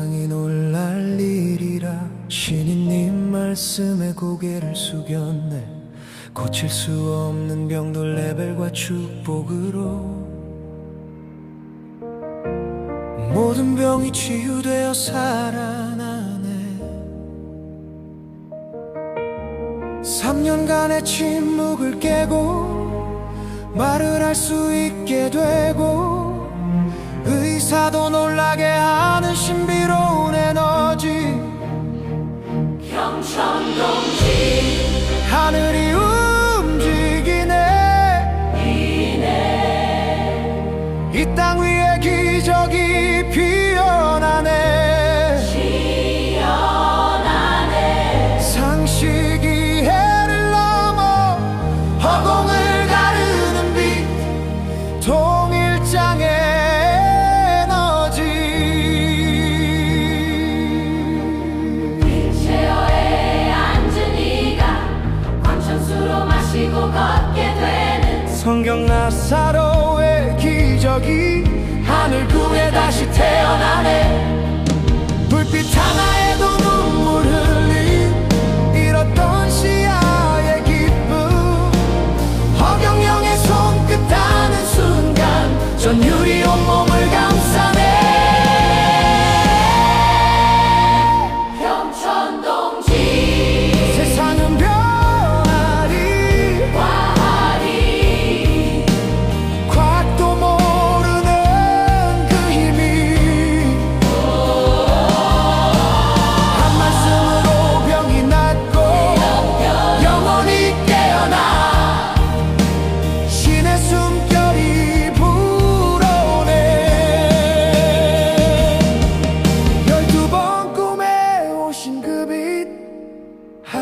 세상이 놀랄 일이라 신인님 말씀에 고개를 숙였네. 고칠 수 없는 병도 레벨과 축복으로 모든 병이 치유되어 살아나네. 3년간의 침묵을 깨고 말을 할 수 있게 되고 의사도 놀라게 하는 신비로운 에너지. 하늘이 움직이네. 이 땅 위에 기적이 피어나네. 상식이 해를 넘어 허공을 가르는 빛 성경 나사로의 기적이 하늘 구에 다시 태어나네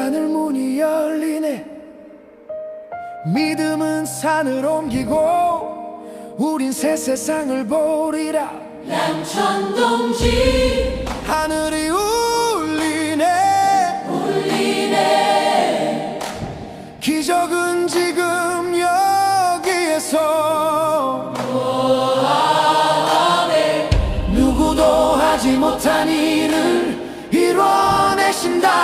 하늘 문이 열리네. 믿음은 산을 옮기고 우린 새 세상을 보리라. 남천동지. 하늘이 울리네. 울리네. 기적은 지금 여기에서. 누구도 하지 못한 일을 이뤄내신다